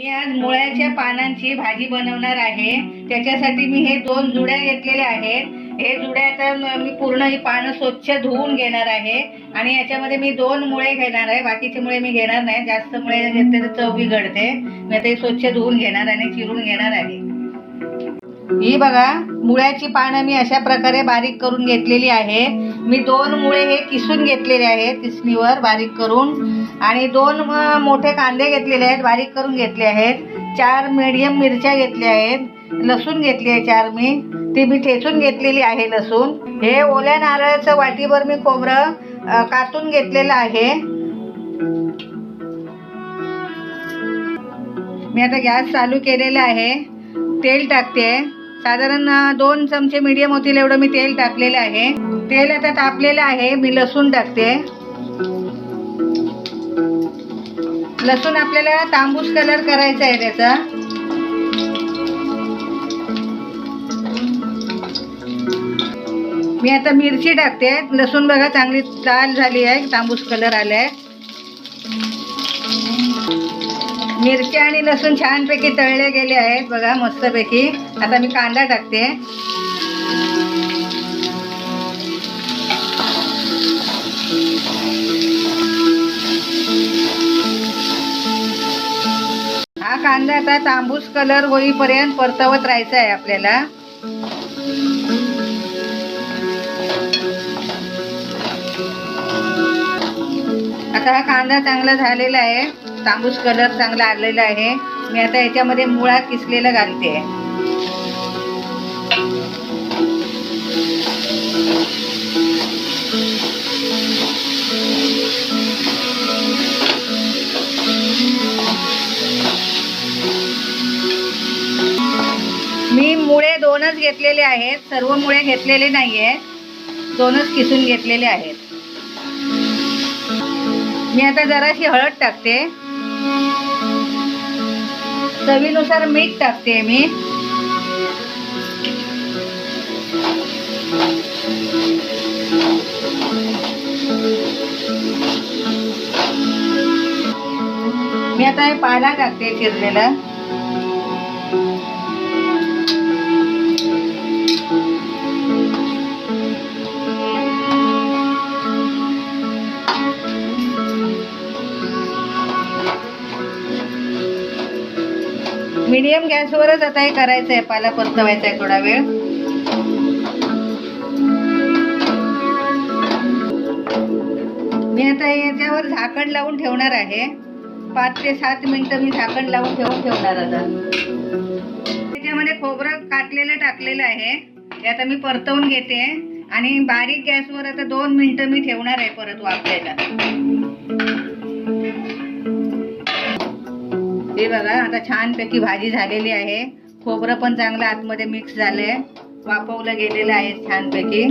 मी आज मुळ्याच्या पानांची भाजी बनवणार आहे. त्याच्यासाठी मी हे दोन जुड्या घेतलेल्या आहेत. हे जुड्या आता मी पूर्ण ही पानं स्वच्छ धुवून घेणार आहे. आणि याच्यामध्ये मी दोन मुळे घेणार आहे. बाकीचे मुळे मी घेणार नाही. जास्त मुळे घेतले तर चव बिघडते. मी ते स्वच्छ धुवून घेणार आणि चिरून घेणार आहे. ही बघा मुळ्याची पानं मी अशा प्रकारे बारीक करून घेतलेली आहे मी दोन मुळे हे किसून घेतलेले आहेत किसणीवर बारीक करून. आणि दोन मोठे कांदे घेतलेले आहेत बारीक करून घेतले आहेत. चार मीडियम मिरच्या घेतल्या आहेत. लसूण घेतली आहे चार मी. ती मी ठेचून घेतलेली आहे लसूण. हे ओल्या नारळाचं वाटीभर मी खोबरं कातून घेतलेलं आहे. मी आता गॅस चालू केलेला आहे. तेल टाकते. साधारण दोन चमचे मीडियम होतील एवढं मी तेल टाकलेलं आहे. तेल आता तापलेलं आहे. मी लसूण टाकते. लसूण आपल्याला तांबूस कलर करायचा आहे त्याचा. मी आता मिरची टाकते. लसूण बघा चांगली लाल झाली आहे. तांबूस कलर आलाय. मिरच्या आणि लसूण छानपैकी तळले गेले आहेत. बघा मस्तपैकी. आता मी कांदा टाकते. हा कांदा आता तांबूस कलर होईपर्यंत परतवत राहायचा आहे आपल्याला. आता हा कांदा चांगला झालेला आहे. तांबूस कलर चांगला आलेला आहे. मी आता याच्यामध्ये मुळा किसलेला घालते. मी मुळे दोनच घेतलेले आहेत. सर्व मुळे घेतलेले नाही आहेत दोनच किसून घेतलेले आहेत. मी आता जराशी हळद टाकते. चवीनुसार मीठ टाकते मी. मी आता हे पाला टाकते चिरलेला. मीडियम गॅसवरच आता हे करायचं आहे पाला परतवायचा आहे थोडा वेळ. मी आता याच्यावर झाकण लावून ठेवणार आहे. पाच ते सात मिनिटं मी झाकण लावून ठेवून ठेवणार आता. त्याच्यामध्ये खोबरं काटलेलं टाकलेलं आहे. हे आता मी परतवून घेते. आणि बारीक गॅसवर आता दोन मिनिटं मी ठेवणार आहे परत वापरायला हे बघा आता छानपैकी भाजी झालेली आहे. खोबरं पण चांगलं आतमध्ये मिक्स झालंय. वाफवलं गेलेलं आहे छानपैकी.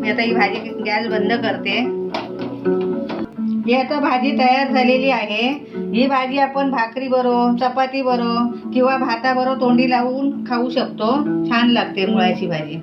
मी आता ही भाजी गॅस बंद करते. ही आता भाजी तयार झालेली आहे. ही भाजी आपण भाकरी बरो चपाती बरो किंवा भाताबरो तोंडी लावून खाऊ शकतो. छान लागते मुळाची भाजी.